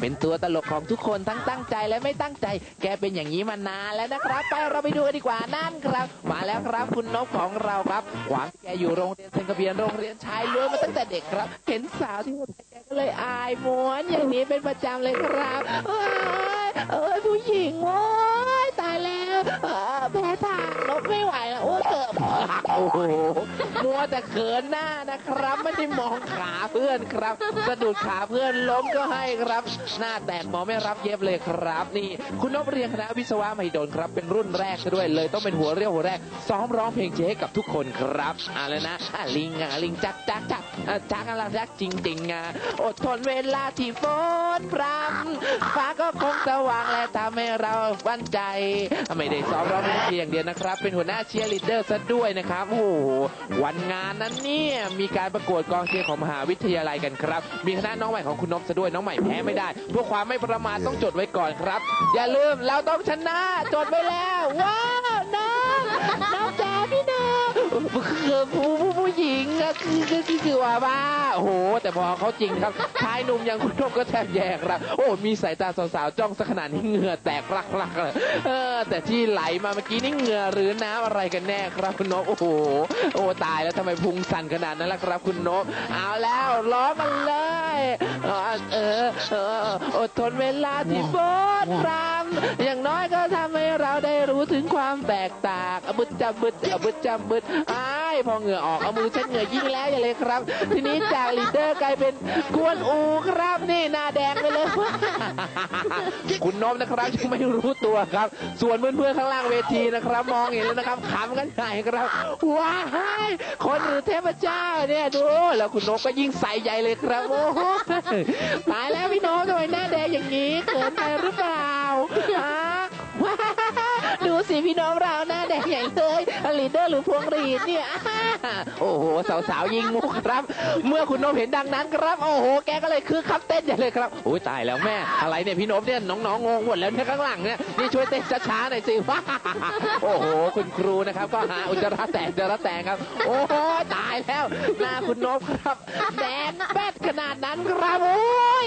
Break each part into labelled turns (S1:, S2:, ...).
S1: เป็นตัวตลกของทุกคนทั้งตั้งใจและไม่ตั้งใจ แกเป็นอย่างนี้มานานแล้วนะครับ ไปเราไปดูกันดีกว่านั่นครับ มาแล้วครับคุณนกของเราครับหวังแกอยู่โรงเรียนเซนกเบียนโรงเรียนชายล้วนมาตั้งแต่เด็กครับ เห็นสาวที่หัวใจแกก็เลยอายม้วนอย่างนี้เป็นประจำเลยครับ โหมัวแต่เขินหน้านะครับ ไม่ได้มองขาเพื่อนครับสะดุดขาเพื่อนล้มก็ให้ครับ หน้าแตกหมอไม่รับเย็บเลยครับ นี่ คุณนพเรียนคณะวิศวะมหิดลครับ เป็นรุ่นแรกซะด้วยเลย ต้องเป็นหัวเรียวหัวแรกซ้อมร้องเพลงเจ๊ให้กับทุกคนครับเอ่าแล้วนะอะลิงอะลิงจักจักจักอะจักอะไรจักจริงๆอะอดทนเวลาที่ฝนพรำฟ้าก็คงสว่างและทำให้เราบันใจ ไม่ได้ซ้อมร้องเพลงเพียงอย่างเดียวนะครับ เป็นหัวหน้าเชียร์ลีดเดอร์ซะด้วยนะครับโอ้โหวันงานนั้นเนี่ยมีการประกวดกองเชียร์ของมหาวิทยาลัยกันครับ มีคณะน้องใหม่ของคุณนพซะด้วยน้องใหม่แพ้ไม่ได้เพื่อความไม่ประมาทต้องจดไว้ก่อนครับ อย่าลืมเราต้องชนะจดไว้แล้วว้าว คือผู้ผู้ผู้หญิงอะคือคือคือคือว่าบ้าโอ้โห แต่พอเขาจริงครับชายหนุ่มอย่างคุณนพก็แทบแย่ครับโอ้ มีสายตาสาวๆจ้องสักขนาดนี้เหงื่อแตกรักๆเลยเออ แต่ที่ไหลมาเมื่อกี้นี่เหงื่อหรือน้ำอะไรกันแน่ครับคุณนพโอ้โหโอ้ตายแล้วทำไมพุงสั่นขนาดนั้นล่ะครับคุณนพเอาแล้วร้องกันเลยเออเอออดทนเวลาที่ฝนพรำ อย่างน้อยก็ทำให้เราได้รู้ถึงความแตกต่างอบึดจับึดอบึดจับึดอ้าพอเหงื่อออกเอามือเช็ดเหงื่อยิ่งแล้วอย่าเลยครับ ทีนี้จากลีดเดอร์กลายเป็นกวนอูครับนี่หน้าแดงไปเลย คุณนพนะครับยังไม่รู้ตัวครับ ส่วนเพื่อนๆข้างล่างเวทีนะครับ มองเห็นแล้วนะครับขำกันใหญ่ครับว้ายคนหรือเทพเจ้าเนี่ยดูแล้วคุณนพก็ยิ่งใส่ใหญ่เลยครับโอ้โหตายแล้วพี่นพทำไมหน้าแดงอย่างนี้เขินไปหรือเปล่าฮะว้าดูสิพี่น้องเราหน้าแดงใหญ่เลย ลีดเดอร์หรือพวงหรีดเนี่ยโอ้โหสาวๆยิงมุกครับ เมื่อคุณนพเห็นดังนั้นครับ โอ้โห แกก็เลยคือคับเต้นใหญ่เลยครับโอ้ยตายแล้วแม่อะไรเนี่ยพี่นพเนี่ยน้องๆงงหมดแล้วเนี่ยข้างหลังเนี่ยนี่ช่วยเต้นช้าๆหน่อยสิว้าโอ้โห คุณครูนะครับ ก็หาอุจจาระแตกอุจจาระแตกครับ โอ้โหตายแล้วหน้าคุณนพครับแดงแป๊ดขนาดนั้นครับโอ้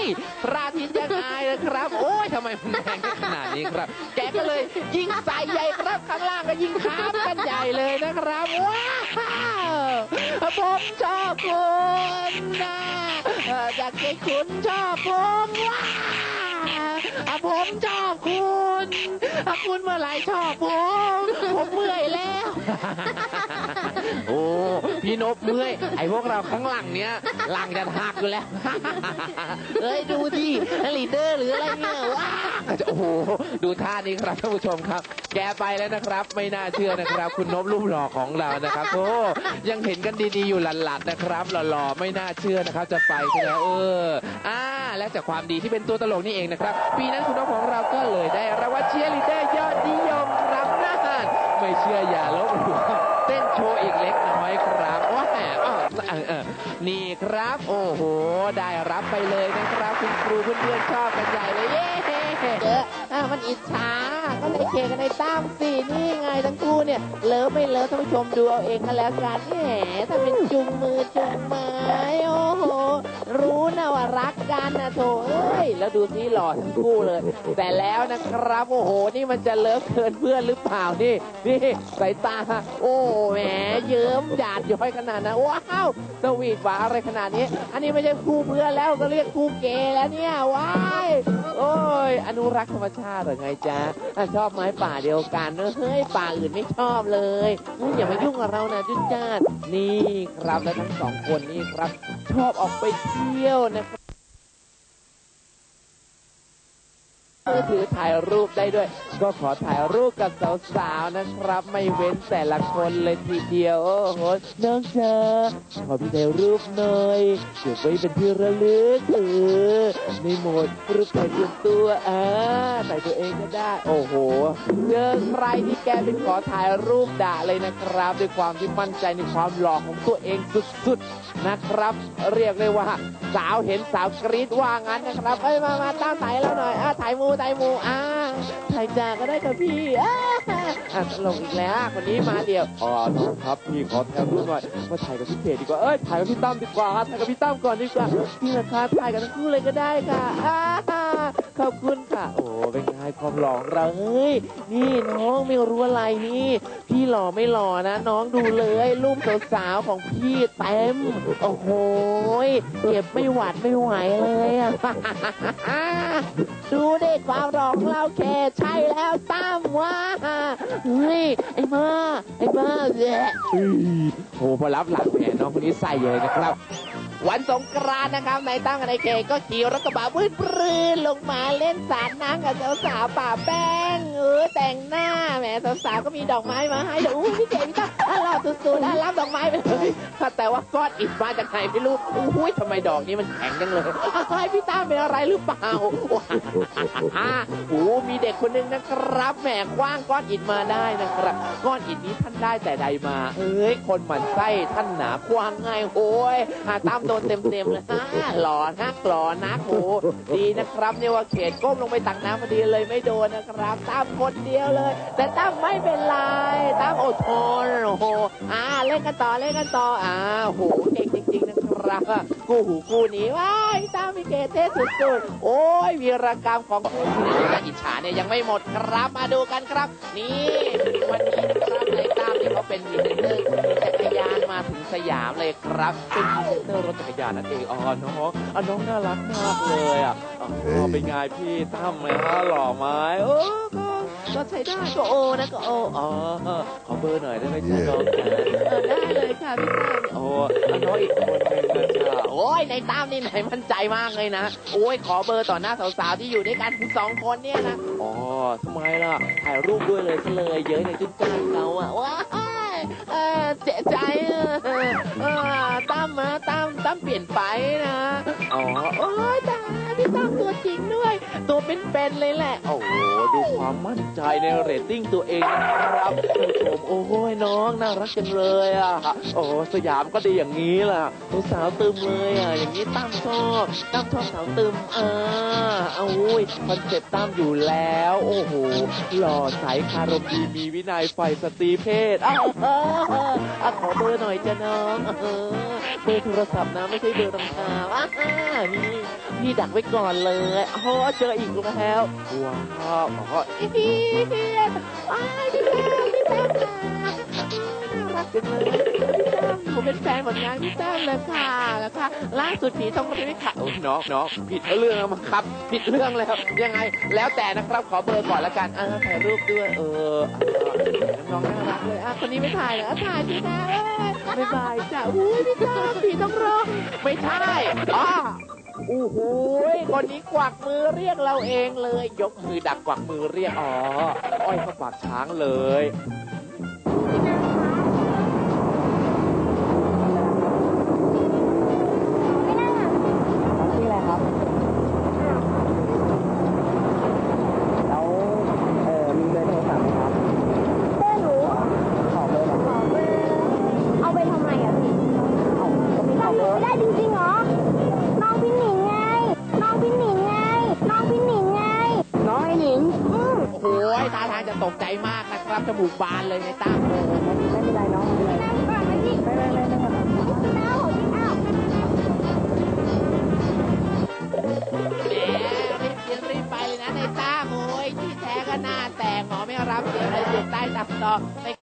S1: ยพระอาทิตย์ยังอายเลยครับ โอ้ยทำไมมันแรงได้ขนาดนี้ครับ แกก็เลยยิงใส่ใหญ่ครับข้างล่างก็ยิงค้ามกันใหญ่เลยนะครับว้าวผมชอบคุณนะอ่อจากที่คุณชอบผมว้าวผมชอบคุณ ขอะคุณเมื่อไรชอบผมผมเมื่อยแล้ว โอ้พี่นบเมื่อย ไอ้พวกเราข้างหลังเนี้ยหลังจะหักอยู่แล้ว เอ้ยดูดิลีดเดอร์หรืออะไรเนี่ยว้าโอ้โหดูท่านี้ครับท่านผู้ชมครับ แกไปแล้วนะครับ ไม่น่าเชื่อนะครับ คุณนบรูปหล่อของเรานะครับโอ้ยังเห็นกันดีๆอยู่หลัดๆนะครับหล่อๆไม่น่าเชื่อนะครับ จะไปแล้วเอออ่า และจากความดีที่เป็นตัวตลกนี่เองนะครับ ปีนั้นคุณนบของเราก็เลยได้รางวัลเชียร์ลีดเดอร์ยอดนิยมครับน่านไม่เชื่ออย่าลบหลู่เต้นโชว์อีกเล็กน้อยครับว้าแหมอ้าวเออเออนี่ครับโอ้โห ได้รับไปเลยนะครับ คุณครูเพื่อนๆชอบกันใหญ่เลยเย้เอออะมันอิจฉาก็เลยเคกันในตั้มสินี่ไงทั้งคู่เนี่ยเลิฟไม่เลิฟท่านผู้ชมดูเอาเองกันแล้วกันแหมถ้าเป็นจุงมือจุงไม้โอ้โห รู้นะว่ารักกันนะโถเอ้ยแล้วดูสิหล่อทั้งคู่เลย แต่แล้วนะครับโอ้โหนี่มันจะเลิฟเกินเพื่อนหรือเปล่านี่นี่สายตา โอ้แหมเยิ้มหยาดย้อยขนาดนั้นว้าวสวีทหวานอะไรขนาดนี้ อันนี้ไม่ใช่คู่เพื่อนแล้วก็เรียกคู่เกย์แล้วเนี่ยว้ายโอ้ยอนุรักษ์ธรรมชาติเหรือไงจ๊ะอะชอบไม้ป่าเดียวกันเนอะเฮ้ยป่าอื่นไม่ชอบเลยอุ๊ยอย่ามายุ่งกับเรานะจุนจ้านนี่ครับและทั้งสองคนนี่ครับ ชอบออกไปเที่ยวนะครับ มือถือถ่ายรูปได้ด้วย ก็ขอถ่ายรูปกับสาวๆนะครับ ไม่เว้นแต่ละคนเลยทีเดียว โอ้โหน้องเจอขอพี่ถ่ายรูปหน่อยเก็บไว้เป็นที่ระลึกเออในโหมดรูปถ่ายส่วนตัวอ่าถ่ายตัวเองก็ได้ โอ้โหเจอใครที่แกเป็นขอถ่ายรูปด่าเลยนะครับ ด้วยความที่มั่นใจในความหล่อของตัวเองสุดๆนะครับ เรียกเลยว่า สาวเห็นสาวกรี๊ดว่างั้นนะครับเอ้ยมามาตั้งถ่ายแล้วหน่อยอ่าถ่ายมูถ่ายหมูอ่าถ่ายจากก็ได้ค่ะพี่อ่าอะตลกอีกแล้วคนนี้มาเดียวอ๋อครับพี่ขอแถมรูปหน่อยมาถ่ายกับพี่เพจดีกว่าเอ้ยถ่ายกับพี่ตั้มดีกว่าถ่ายกับพี่ตั้มก่อนดีกว่าพี่นะคะถ่ายกันทั้งคู่เลยก็ได้ค่ะอ่า ขอบคุณค่ะ โอ้เป็นไงความหล่อของเราเฮ้ยนี่น้องไม่รู้อะไรนี่ พี่หล่อไม่หล่อนะ น้องดูเลยรูปสาวๆของพี่เต็มโอ้โหเก็บไม่หวัดไม่ไหวเลยอะดูเดิความหล่อของเราแค่ใช่แล้วตั้มว่าเฮ้ยไอ้มาไอ้มาแย่เฮ้ยโอ้พอรับหลังแหมน้องคนนี้ใส่เลยนะครับ วันสงกรานต์นะครับนายตั้งกับนายเกก็ขี่รถกระบะพื้นปรืนลงมาเล่นสาดน้ำกับสาวๆป่าแป้งเออแต่งหน้าแหมสาวๆก็มีดอกไม้มาให้อู้พี่เก๋พี่ตั้งอะหล่อสุดๆอะรับดอกไม้ไปเลยแต่ว่าก้อนอิฐมาจากไหนไม่รู้อุ้ยทำไมดอกนี้มันแข็งจังเลยอ้พี่ตั้งเป็นอะไรหรือเปล่าว้าโอ้มีเด็กคนหนึงนะครับแหมคว้างก้อนอิฐมาได้นะครับ ก้อนอิฐนี้ท่านได้แต่ใดมา เอ้ยคนหมั่นไส้ท่านหนาคว้างง่ายโอ้ยอะตามโดนเต็มๆเลยอ่าหล่อนักหล่อนักโอ้ดีนะครับเนี่ยว่าเขตก้มลงไปตักน้ำพอดีเลยไม่โดนนะครับ ตามคนเดียวเลย แต่ตั้มไม่เป็นไรตั้มอดทนโอ้โหอ่าเล่นกันต่อเล่นกันต่ออ่าโหเก่งจริงๆนะครับกู้หูกู้หนีว้ายตั้มมีเกตเทสุดๆโอ้ยวีรกรรมของการอิจฉาเนี่ยยังไม่หมดครับมาดูกันครับ นี่วันนี้นะครับในตั้มเนี่ยเขาเป็นพรีเซนเสยามเลยครับ เป็นพรีเซนเตอร์รถจักรยานนั่นเองอ๋อน้องอ๋อน้องน่ารักมากเลยอะอ๋อเป็นไงพี่ตั้มนะฮะหล่อไหมเออก็ก็ใช้ได้ก็โอนะก็โออ๋อขอเบอร์หน่อยได้ไหมจ๊ะน้องจ๋าเออได้เลยค่ะพี่ตั้มโอ้แล้วน้องอีกคนนึงนะจ๊ะโอ้ยในตั้มนี่ไหนมั่นใจมากเลยนะโอ้ยขอเบอร์ต่อหน้าสาวๆที่อยู่ด้วยกันถึงสองคนเนี่ยนะอ๋อทำไมล่ะถ่ายรูปด้วยเลยซะเลยเยอะในจุดจ้านเขาอะว้ายเออเจ๊ ใจเออเออตั้มมาตั้มตั้มเปลี่ยนไปนะ อ๋อโอ้ยตาย พี่ตั้มตัวจริงด้วย ตัวเป็นๆเลยแหละ โอ้โหดูความมั่นใจในเรตติ้งตัวเองนะครับท่านผู้ชมโอ้ยน้องน่ารักจังเลยอะโอ้สยามก็ดีอย่างนี้ล่ะสาวตึมเลยอะอย่างนี้ตั้มชอบตั้มชอบสาวตึมอ่าเอาอุ้ยคอนเซ็ปต์ตั้มอยู่แล้ว โอ้โหหล่อใสคารมดีมีวินัยไฟสตรีเพศอ้าวอะขอเบอร์หน่อยจ้ะน้องเบอร์โทรศัพท์นะไม่ใช่เบอร์รองเท้าอะนี่พี่ดักไว้ก่อนเลยอ๋อเจออีกแล้วว้าวอ๋ออีเพียนว้ายพี่แต้มพี่แต้มค่ะน่ารักจังเลยพี่แต้มผมเป็นแฟนผลงานพี่แต้มเลยค่ะ แล้วค่ะ ล่าสุดผีทองรีค่ะโอ้น้องน้องผิดเรื่องแล้วมั้งครับ ผิดเรื่องแล้ว ยังไง แล้วแต่นะครับ ขอเบอร์ก่อนละกันอ่าถ่ายรูปด้วย เอออ่าน้องน่ารักเลย อะ คนนี้ไม่ถ่ายเหรอถ่ายสิคะเอ้ยบ๊ายบายจ้ะอุ้ยพี่แต้มผีทองรอไม่ใช่อ๋อ โอ้โหคนนี้กวักมือเรียกเราเองเลย ยกมือดักกวักมือเรียกอ๋ออ้อยเขาปากช้างเลย
S2: ไม่เป็นไรน้องไม่เป็นไร
S3: นั่งก่อนนะพี่
S2: ไม่ไม่ไม่ไม่ครับ
S3: เอาของพี่เอา
S1: แหมรีบกินรีบไปเลยนะในตั้งโอ้ยที่แท้ก็หน้าแตกหมอไม่รับเสียงเลยอยู่ใต้ตับตอไป